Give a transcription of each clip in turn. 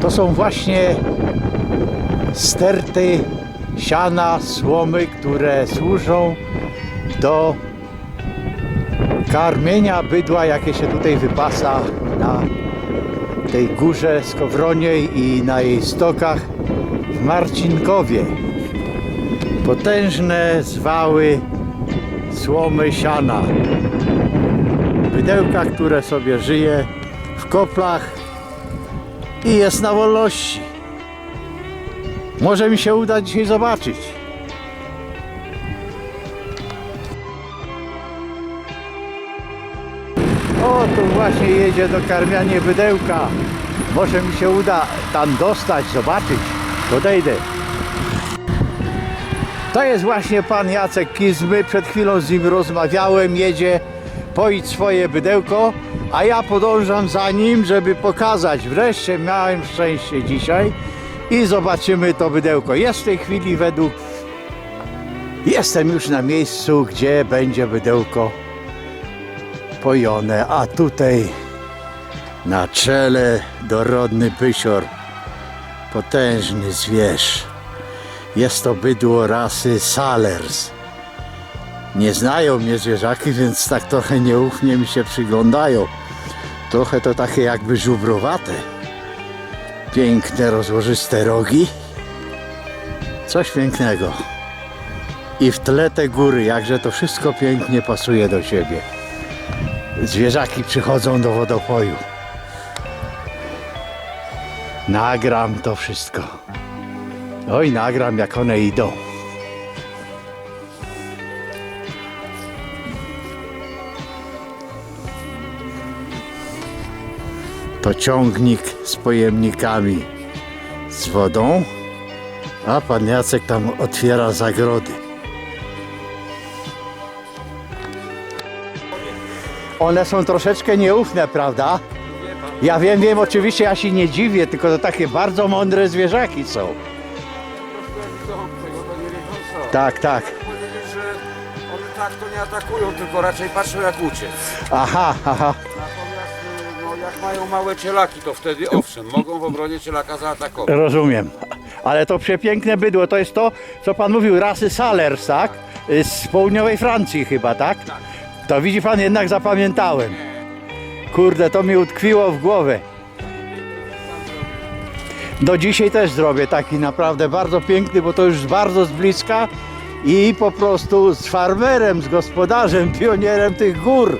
To są właśnie sterty siana, słomy, które służą do karmienia bydła, jakie się tutaj wypasa na tej górze Skowroniej i na jej stokach w Marcinkowie. Potężne zwały słomy siana. Bydełka, które sobie żyje w koplach i jest na wolności. Może mi się uda dzisiaj zobaczyć. O, tu właśnie jedzie do karmiania bydełka. Może mi się uda tam dostać, zobaczyć. Podejdę. To jest właśnie pan Jacek Kizmy. Przed chwilą z nim rozmawiałem. Jedzie poić swoje bydełko, a ja podążam za nim, żeby pokazać. Wreszcie miałem szczęście dzisiaj i zobaczymy to bydełko. Jest w tej chwili według. Jestem już na miejscu, gdzie będzie bydełko pojone, a tutaj na czele dorodny pysior, potężny zwierz. Jest to bydło rasy Salers. Nie znają mnie zwierzaki, więc tak trochę nieufnie mi się przyglądają. Trochę to takie jakby żubrowate. Piękne, rozłożyste rogi. Coś pięknego. I w tle te góry, jakże to wszystko pięknie pasuje do siebie. Zwierzaki przychodzą do wodopoju. Nagram to wszystko. Oj, nagram jak one idą. To ciągnik z pojemnikami z wodą, a pan Jacek tam otwiera zagrody. One są troszeczkę nieufne, prawda? Ja wiem, wiem, oczywiście ja się nie dziwię, tylko to takie bardzo mądre zwierzaki są. Tak, tak. Powiedzieć, że one tak to nie atakują, tylko raczej patrzą jak uciec. Aha, aha. Jak mają małe cielaki, to wtedy owszem, mogą w obronie cielaka zaatakować. Rozumiem. Ale to przepiękne bydło to jest to, co pan mówił, rasy Salers, tak? Z południowej Francji chyba, tak? To widzi pan, jednak zapamiętałem. Kurde, to mi utkwiło w głowę. Do dzisiaj też zrobię taki naprawdę bardzo piękny, bo to już bardzo z bliska i po prostu z farmerem, z gospodarzem, pionierem tych gór.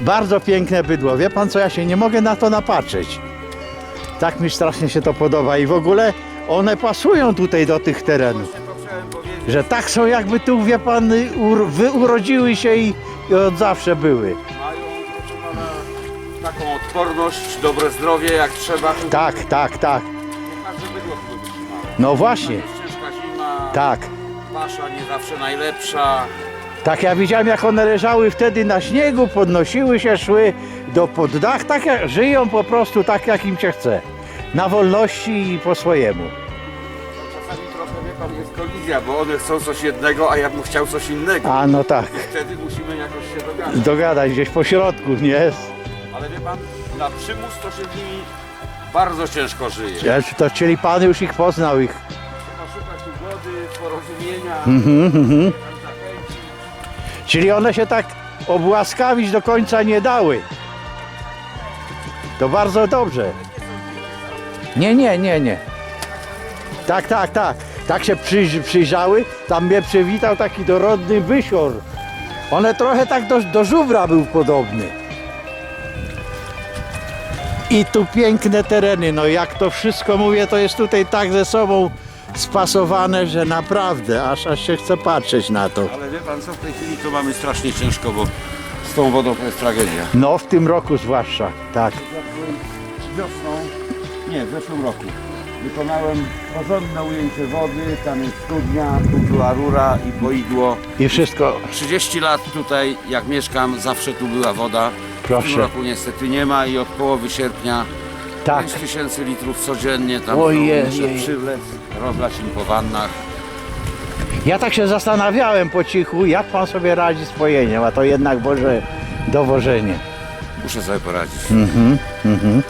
Bardzo piękne bydło. Wie pan co, ja się nie mogę na to napatrzeć. Tak mi strasznie się to podoba i w ogóle one pasują tutaj do tych terenów. Że tak są jakby tu, wie pan, ur, urodziły się i, i od zawsze były. Mają proszę pana, taką odporność, dobre zdrowie jak trzeba. Tak, tak, tak. Nie każde bydło tu wytrzymało. No właśnie, Jest ciężka zima, tak. pasza nie zawsze najlepsza. Tak ja widziałem jak one leżały wtedy na śniegu, podnosiły się, szły do poddach, tak jak żyją po prostu tak jak im się chce. Na wolności i po swojemu. Czasami trochę, wie pan, jest kolizja, bo one chcą coś jednego, a ja bym chciał coś innego. A no tak, Wtedy musimy jakoś się dogadać. dogadać gdzieś po środku, nie? Ale wie pan, na przymus to się z nimi bardzo ciężko żyje. Ja- To czyli pan już ich poznał ich. Trzeba szukać ugody, porozumienia, Mhm, mhm. Czyli one się tak obłaskawić do końca nie dały. To bardzo dobrze. Nie, nie, nie, nie. Tak, tak, tak. Tak się przyj- przyjrzały. Tam mnie przywitał taki dorodny wysior. One trochę tak do, do żubra był podobny. I tu piękne tereny. No jak to wszystko mówię, to jest tutaj tak ze sobą spasowane, że naprawdę aż, aż się chce patrzeć na to. Ale wie pan co, w tej chwili to mamy strasznie ciężko, bo z tą wodą to jest tragedia. No w tym roku zwłaszcza, tak. Wiosną, nie, w zeszłym roku wykonałem porządne ujęcie wody, tam jest studnia, tu była rura i poidło. I wszystko, 30 lat tutaj, jak mieszkam, zawsze tu była woda. W Proszę. tym roku niestety nie ma i od połowy sierpnia tak. 5 tysięcy litrów codziennie tam Ojej, muszę przywlec, rozlać im po wannach. Ja tak się zastanawiałem po cichu, jak pan sobie radzi z pojeniem, a to jednak Boże dowożenie. Muszę sobie poradzić. Mhm, mhm.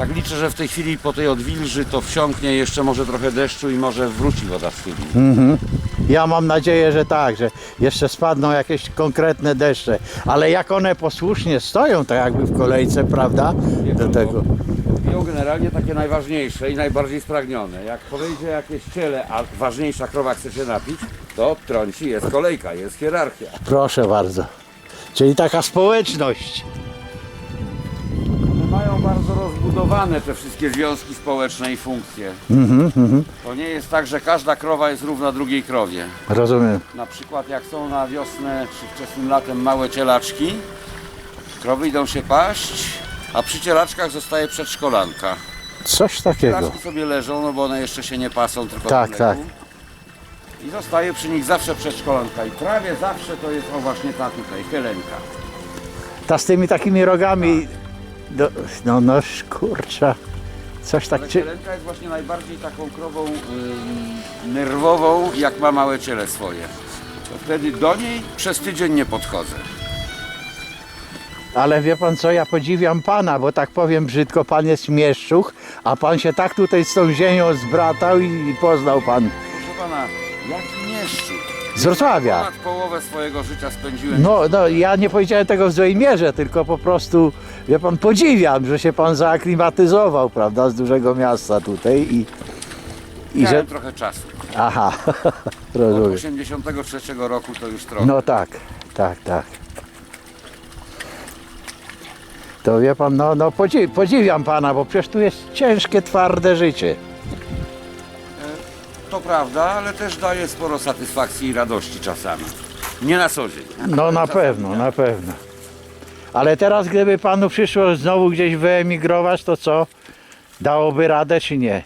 Tak liczę, że w tej chwili po tej odwilży to wsiąknie jeszcze może trochę deszczu i może wróci woda w studni. Mhm. Ja mam nadzieję, że tak, że jeszcze spadną jakieś konkretne deszcze, ale jak one posłusznie stoją, tak jakby w kolejce, prawda, do tego. Piją generalnie takie najważniejsze i najbardziej spragnione. Jak podejdzie jakieś ciele, a ważniejsza krowa chce się napić, to trąci, jest kolejka, jest hierarchia. Proszę bardzo. Czyli taka społeczność. Rozbudowane te wszystkie związki społeczne i funkcje. Mhm, mhm. To nie jest tak, że każda krowa jest równa drugiej krowie. Rozumiem. Na przykład jak są na wiosnę czy wczesnym latem małe cielaczki, krowy idą się paść, a przy cielaczkach zostaje przedszkolanka. Coś takiego. Cielaczki sobie leżą, no bo one jeszcze się nie pasą, tylko Tak, tak. I zostaje przy nich zawsze przedszkolanka i prawie zawsze to jest o właśnie ta tutaj, Helenka. Ta z tymi takimi rogami. Do, no, no, kurcza. Coś tak. Ale Czy, Helenka jest właśnie najbardziej taką krową nerwową, jak ma małe ciele swoje. To wtedy do niej przez tydzień nie podchodzę. ale wie pan co, ja podziwiam pana, bo tak powiem brzydko, pan jest mieszczuch, a pan się tak tutaj z tą ziemią zbratał i, i poznał pan Proszę pana, jaki. Z Wrocławia. Ponad połowę swojego życia spędziłem. No, no, ja nie powiedziałem tego w złej mierze, tylko po prostu, wie pan, podziwiam, że się pan zaaklimatyzował, prawda, z dużego miasta tutaj i, i Miałem że... trochę czasu. Aha, Od rozumiem. 83 roku to już trochę. No tak, tak, tak. To wie pan, no, no podzi- podziwiam pana, bo przecież tu jest ciężkie, twarde życie. To prawda, ale też daje sporo satysfakcji i radości czasami. Nie na co dzień. No na pewno, na pewno. Ale teraz gdyby panu przyszło znowu gdzieś wyemigrować, to co? Dałoby radę czy nie?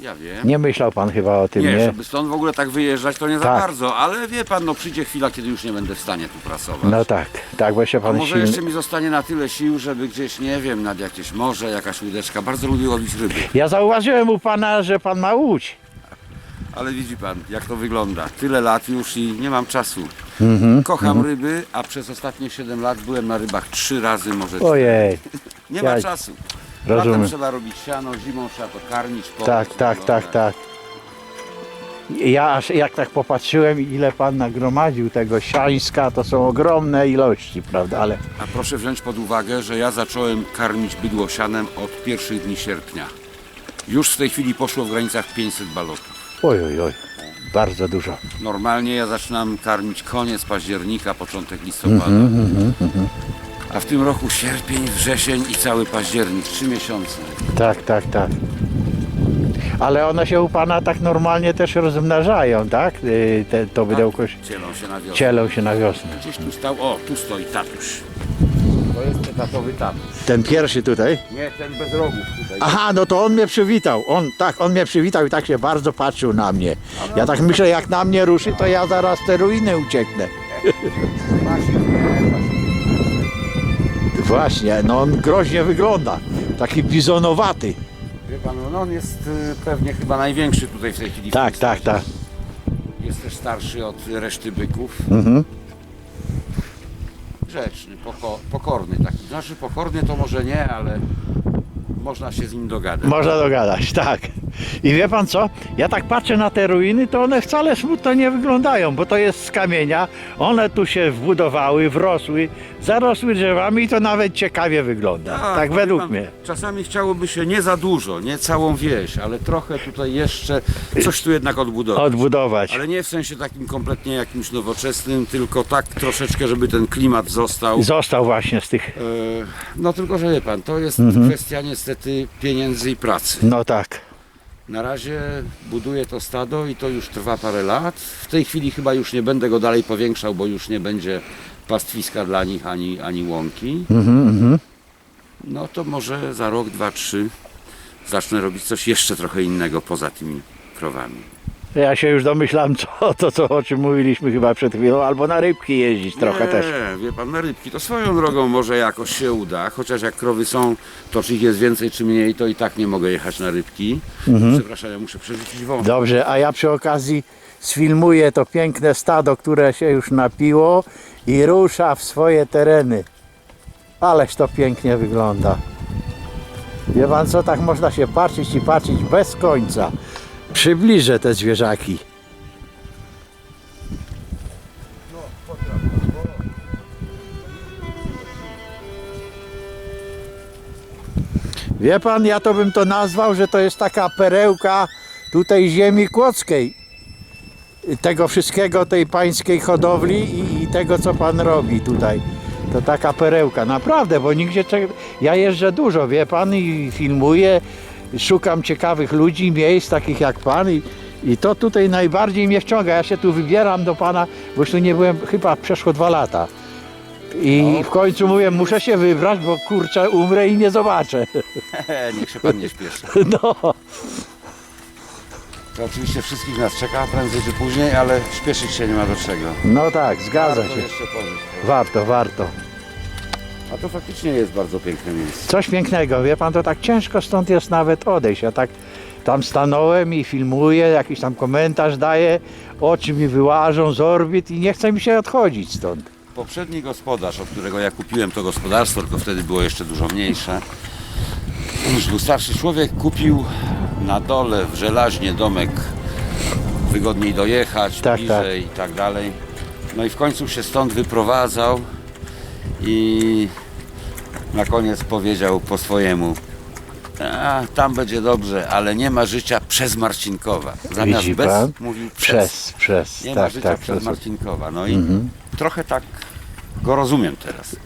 Ja wiem. Nie myślał pan chyba o tym, Nie, nie? żeby stąd w ogóle tak wyjeżdżać to nie za Tak. bardzo, ale wie pan, no przyjdzie chwila, kiedy już nie będę w stanie tu pracować. No tak, tak, bo się A pan może jeszcze mi zostanie na tyle sił, żeby gdzieś, nie wiem, nad jakieś morze, jakaś łódeczka. Bardzo lubię łowić ryby. Ja zauważyłem u pana, że pan ma łódź. Ale widzi pan, jak to wygląda. Tyle lat już i nie mam czasu. Mhm, Kocham ryby, a przez ostatnie 7 lat byłem na rybach trzy razy, może. Ojej, Nie ma ja- czasu. rozumiem. Latem trzeba robić siano, zimą trzeba to karmić. Tak, tak, tak, wyglądać. tak. Ja aż jak tak popatrzyłem, ile pan nagromadził tego siańska, to są ogromne ilości, prawda? Ale A proszę wziąć pod uwagę, że ja zacząłem karmić bydło sianem od pierwszych dni sierpnia. Już w tej chwili poszło w granicach 500 balotów. Oj, oj, oj, bardzo dużo. Normalnie ja zaczynam karmić koniec października, początek listopada. A w tym roku sierpień, wrzesień i cały październik, trzy miesiące. Tak, tak, tak. Ale one się u pana tak normalnie też rozmnażają, tak? Y, Te, to wydełko się- Cielą się na wiosnę. cielą się na wiosnę. Gdzieś tu stał, o, tu stoi tatuś. To jest etatowy tatuś. Ten pierwszy tutaj? Nie, ten bez rogów tutaj. Aha, no to on mnie przywitał. On, tak, on mnie przywitał i tak się bardzo patrzył na mnie. Ja tak myślę, jak na mnie ruszy, to ja zaraz te ruiny ucieknę. Właśnie, nie, właśnie. Właśnie, no on groźnie wygląda. Taki bizonowaty. Wie pan, no on jest y, pewnie chyba największy tutaj w tej chwili. w Tak, tak, tak. Jest też starszy od reszty byków. Mhm. Grzeczny, poko pokorny taki. Znaczy pokorny to może nie, ale można się z nim dogadać. Można dogadać, tak. I wie pan co? Ja tak patrzę na te ruiny, to one wcale smutno nie wyglądają, bo to jest z kamienia. One tu się wbudowały, wrosły, zarosły drzewami i to nawet ciekawie wygląda. Tak, wie według pan, mnie. Czasami chciałoby się nie za dużo, nie całą wieś, ale trochę tutaj jeszcze coś tu jednak odbudować. Odbudować. Ale nie w sensie takim kompletnie jakimś nowoczesnym, tylko tak troszeczkę, żeby ten klimat został. Został właśnie z tych. E, No tylko, że wie pan, to jest Mhm. kwestia niestety pieniędzy i pracy. No tak. Na razie buduję to stado i to już trwa parę lat. W tej chwili chyba już nie będę go dalej powiększał, bo już nie będzie pastwiska dla nich ani, ani łąki. Mhm, mhm. No to może za rok, dwa, trzy zacznę robić coś jeszcze trochę innego poza tymi krowami. Ja się już domyślam, co, to, co, o czym mówiliśmy chyba przed chwilą, albo na rybki jeździć trochę nie, też. wie pan, na rybki to swoją drogą może jakoś się uda, chociaż jak krowy są, to czy ich jest więcej czy mniej, to i tak nie mogę jechać na rybki. Mhm. Przepraszam, ja muszę przerzucić wąż. Dobrze, a ja przy okazji sfilmuję to piękne stado, które się już napiło i rusza w swoje tereny. Ależ to pięknie wygląda. Wie pan co, tak można się patrzeć i patrzeć bez końca. Przybliżę te zwierzaki. Wie pan, ja to bym to nazwał, że to jest taka perełka tutaj ziemi kłodzkiej. Tego wszystkiego, tej pańskiej hodowli i, i tego, co pan robi tutaj. To taka perełka, naprawdę, bo nigdzie ja jeżdżę dużo, wie pan, i filmuję, szukam ciekawych ludzi, miejsc takich jak pan i, i to tutaj najbardziej mnie wciąga. Ja się tu wybieram do pana, bo już tu nie byłem chyba przeszło dwa lata. I w końcu mówię, muszę się wybrać, bo kurczę, umrę i nie zobaczę. Niech się pan nie śpieszy. No, To oczywiście wszystkich nas czeka prędzej czy później, ale śpieszyć się nie ma do czego. no tak, zgadza Warto się. jeszcze pożyć. Warto, warto. A to faktycznie jest bardzo piękne miejsce. Coś pięknego, wie pan, to tak ciężko stąd jest nawet odejść. Ja tak tam stanąłem i filmuję, jakiś tam komentarz daję, oczy mi wyłażą z orbit i nie chce mi się odchodzić stąd. Poprzedni gospodarz, od którego ja kupiłem to gospodarstwo, tylko wtedy było jeszcze dużo mniejsze, już był starszy człowiek, kupił na dole w żelaźnie domek, wygodniej dojechać, Tak, bliżej i tak dalej. No i w końcu się stąd wyprowadzał i na koniec powiedział po swojemu a, tam będzie dobrze, ale nie ma życia przez Marcinkowa. Zamiast Widzi bez pan? mówił przez. Przez, przez, Nie ma tak, życia tak. przez. Marcinkowa. No i Mhm. trochę tak go rozumiem teraz.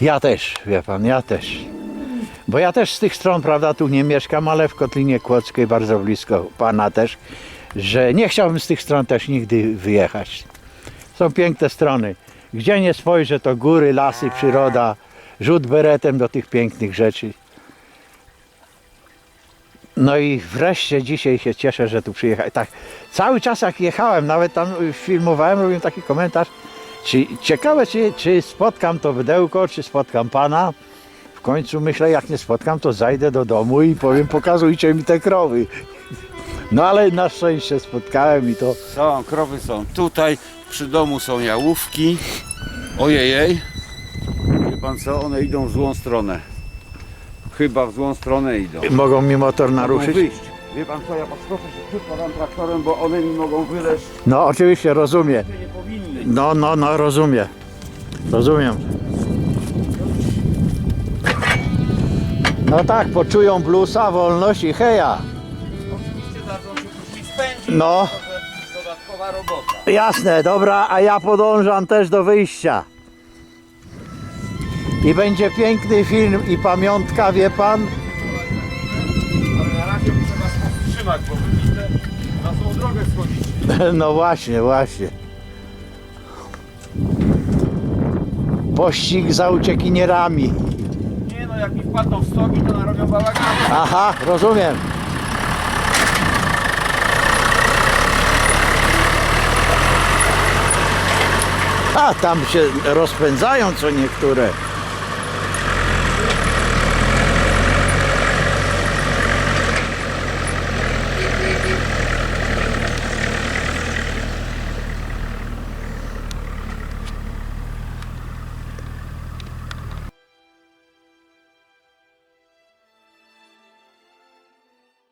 Ja też, wie pan, ja też. Bo ja też z tych stron, prawda, tu nie mieszkam, ale w Kotlinie Kłodzkiej, bardzo blisko pana też, że nie chciałbym z tych stron też nigdy wyjechać. Są piękne strony. Gdzie nie spojrzę, to góry, lasy, przyroda, rzut beretem do tych pięknych rzeczy. No i wreszcie dzisiaj się cieszę, że tu przyjechałem. Tak, cały czas jak jechałem, nawet tam filmowałem, robiłem taki komentarz, czy, ciekawe, czy, czy spotkam to wydełko, czy spotkam pana. W końcu myślę, jak nie spotkam, to zajdę do domu i powiem, pokazujcie mi te krowy. No ale na szczęście spotkałem i to Są, krowy są tutaj, przy domu są jałówki. Ojejej. Wie pan co, one idą w złą stronę. Chyba w złą stronę idą. mogą mi motor Mogą naruszyć. wyjść. Wie pan co, ja proszę się przykładam traktorem, bo one mi mogą wyleźć. No oczywiście, rozumiem. Nie powinny. No, no, no, rozumiem. Rozumiem. No tak, poczują bluesa, wolność i heja. No. To dodatkowa robota. Jasne, dobra, a ja podążam też do wyjścia. I będzie piękny film i pamiątka, wie pan? Ale na razie muszę was powstrzymać, bo wy widzę na złą drogę schodzicie. No właśnie, właśnie. Pościg za uciekinierami. Nie no, jak mi wpadną w stogi, to narobią bałaganu. Aha, rozumiem. A tam się rozpędzają co niektóre.